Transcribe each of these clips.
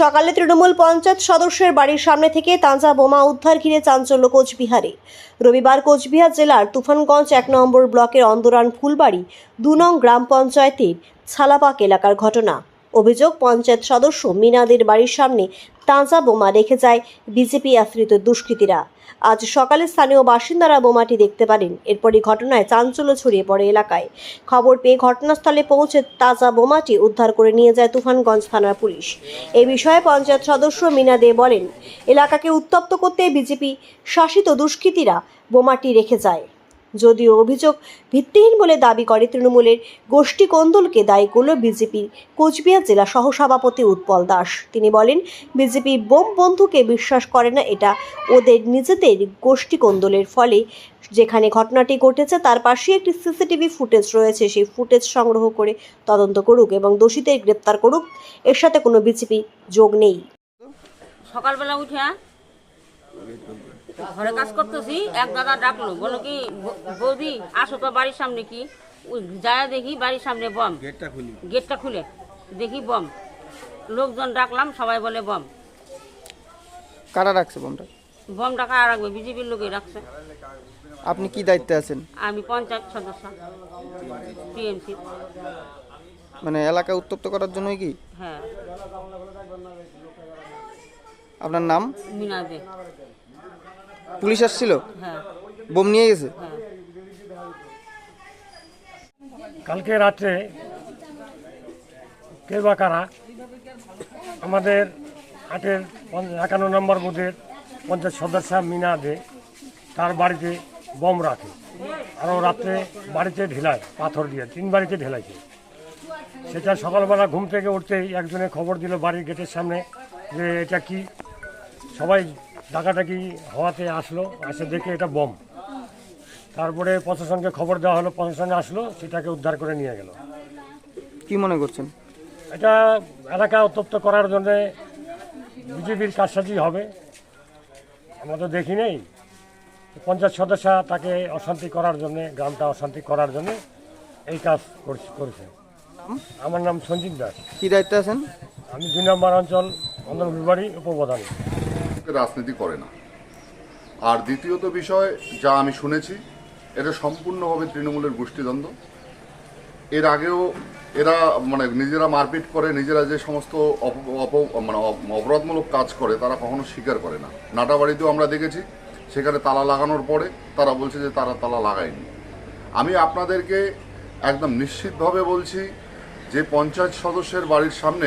সকালে তৃণমূল পঞ্চায়েত সদস্যের বাড়ির সামনে থেকে তাঁজা বোমা উদ্ধার ঘিরে চাঞ্চল্য কোচবিহারে। রবিবার কোচবিহার জেলার তুফানগঞ্জ এক নম্বর ব্লকের অন্দরান ফুলবাড়ি, দু নং গ্রাম পঞ্চায়েতের ছালাপাক এলাকার ঘটনা। অভিযোগ, পঞ্চায়েত সদস্য মিনাদের বাড়ির সামনে তাজা বোমা রেখে যায় বিজেপি আশ্রিত দুষ্কৃতীরা। আজ সকালে স্থানীয় বাসিন্দারা বোমাটি দেখতে পারেন। এরপরই ঘটনায় চাঞ্চল্য ছড়িয়ে পড়ে এলাকায়। খবর পেয়ে ঘটনাস্থলে পৌঁছে তাজা বোমাটি উদ্ধার করে নিয়ে যায় তুফানগঞ্জ থানার পুলিশ। এই বিষয়ে পঞ্চায়েত সদস্য মিনা দে বলেন, এলাকাকে উত্তপ্ত করতে বিজেপি শাসিত দুষ্কৃতীরা বোমাটি রেখে যায়। যদিও অভিযোগ ভিত্তিহীন বলে দাবি করে তৃণমূলের গোষ্ঠী কোন্দলকে দায়ী করল বিজেপির কোচবিহার জেলা সহসভাপতি উৎপল দাস। তিনি বলেন, বিজেপি বোম বন্ধুকে বিশ্বাস করে না, এটা ওদের নিজেদের গোষ্ঠী কোন্দলের ফলে। যেখানে ঘটনাটি ঘটেছে, তার পাশে একটি সিসিটিভি ফুটেজ রয়েছে, সেই ফুটেজ সংগ্রহ করে তদন্ত করুক এবং দোষীদের গ্রেপ্তার করুক। এর সাথে কোনো বিজেপি যোগ নেই। সকালবেলা উঠে ঘরে কাজ করতেছি এক দাদা ডাকলো বলো কি "ব- বৌদি আসো তো বাড়ির সামনে কি? যায় দেখি বাড়ির সামনে বম। গেটটা খুলি। গেটটা খুলে দেখি বম। লোকজন ডাকলাম সবাই বলে বম। কারা রাখছে বোমটা? বম ডাকা আর রাখবে? বিজেপির লোকই রাখছে। আপনি কি দায়িত্বে আছেন? আমি পঞ্চায়েত সদস্য টিএমসি। মানে এলাকা উত্তপ্ত করার জন্যই কি? হ্যাঁ। আপনার নাম? মিনা দে। পুলিশ আসছিল? হ্যাঁ। বোম নিয়ে গেছে? হ্যাঁ। কালকে রাত্রে কে বা কারা আমাদের হাটের একান্ন নম্বর বুথের পঞ্চায়েত সদস্য মিনা দে তার বাড়িতে বম রাখে। আরও রাত্রে বাড়িতে ঢেলায় পাথর দিয়ে তিন বাড়িতে ঢেলাইছে। সেটা সকালবেলা ঘুম থেকে উঠতেই একজনে খবর দিল বাড়ির গেটের সামনে যে এটা কি? সবাই ডাকাটাকি হওয়াতে আসলো আসে দেখে এটা বম। তারপরে প্রশাসনকে খবর দেওয়া হলো প্রশাসনে আসলো সেটাকে উদ্ধার করে নিয়ে গেল। কি মনে করছেন? এটা এলাকা উত্তপ্ত করার জন্য বিজেপির কারসাজি হবে। আমরা তো দেখি নেই। পঞ্চায়েত সদস্য তাকে অশান্তি করার জন্য গ্রামটা অশান্তি করার জন্য এই কাজ করছে- আমার নাম সঞ্জীব দাস। কি দায়িত্বে আছেন? আমি দুই নম্বর অঞ্চল অন্দরবিবাড়ি উপপ্রধান। রাজনীতি করে না। আর দ্বিতীয়ত বিষয়, যা আমি শুনেছি, এটা সম্পূর্ণভাবে তৃণমূলের গোষ্ঠীদ্বন্দ্ব। এর আগেও এরা মানে নিজেরা মারপিট করে, নিজেরা যে সমস্ত অপ- মানে অপ- অপরাধমূলক কাজ করে, তারা কখনো স্বীকার করে না। নাটাবাড়িতেও আমরা দেখেছি, সেখানে তালা লাগানোর পরে তারা বলছে যে তারা তালা লাগায়নি। আমি আপনাদেরকে একদম নিশ্চিতভাবে বলছি যে পঞ্চায়েত সদস্যের বাড়ির সামনে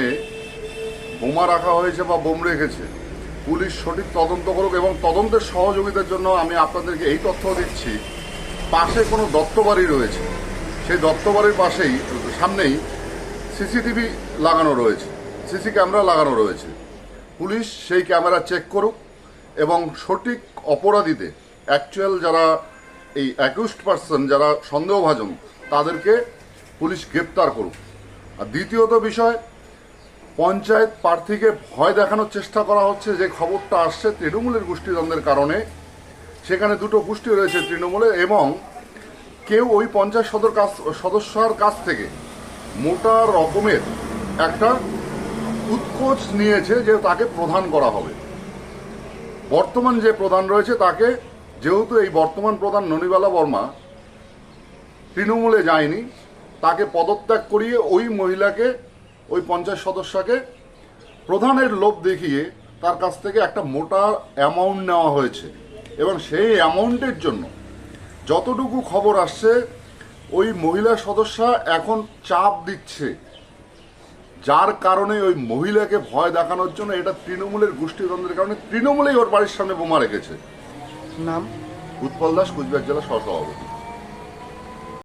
বোমা রাখা হয়েছে বা বোম রেখেছে পুলিশ সঠিক তদন্ত করুক এবং তদন্তের সহযোগিতার জন্য আমি আপনাদেরকে এই তথ্য দিচ্ছি। পাশে কোনো দত্তবাড়ি রয়েছে। সেই দত্তবাড়ির পাশেই, সামনেই সিসিটিভি লাগানো রয়েছে। সিসি ক্যামেরা লাগানো রয়েছে। পুলিশ সেই ক্যামেরা চেক করুক এবং সঠিক অপরাধীতে অ্যাকচুয়াল যারা এই অ্যাকিউজড পার্সন যারা সন্দেহভাজন, তাদেরকে পুলিশ গ্রেপ্তার করুক। আর দ্বিতীয়ত বিষয় পঞ্চায়েত প্রার্থীকে ভয় দেখানোর চেষ্টা করা হচ্ছে, যে খবরটা আসছে তৃণমূলের গোষ্ঠীদ্বন্দ্বের কারণে। সেখানে দুটো গোষ্ঠী রয়েছে তৃণমূলের এবং কেউ ওই পঞ্চায়েত সদর কাছ, সদস্যর কাছ থেকে মোটা রকমের একটা উৎকোচ নিয়েছে যে তাকে প্রধান করা হবে। বর্তমান যে প্রধান রয়েছে তাকে, যেহেতু এই বর্তমান প্রধান ননিবালা বর্মা তৃণমূলে যায়নি, তাকে পদত্যাগ করিয়ে ওই মহিলাকে ওই পঞ্চায়েত সদস্যকে প্রধানের লোভ দেখিয়ে তার কাছ থেকে একটা মোটা অ্যামাউন্ট নেওয়া হয়েছে। এবং সেই অ্যামাউন্টের জন্য যতটুকু খবর আসছে ওই মহিলা সদস্য এখন চাপ দিচ্ছে। যার কারণে ওই মহিলাকে ভয় দেখানোর জন্য এটা তৃণমূলের গোষ্ঠীদ্বন্দ্বের কারণে তৃণমূলেই ওর বাড়ির সামনে বোমা রেখেছে। নাম? উৎপল দাস কুচবিহার জেলা সহসভাপতি।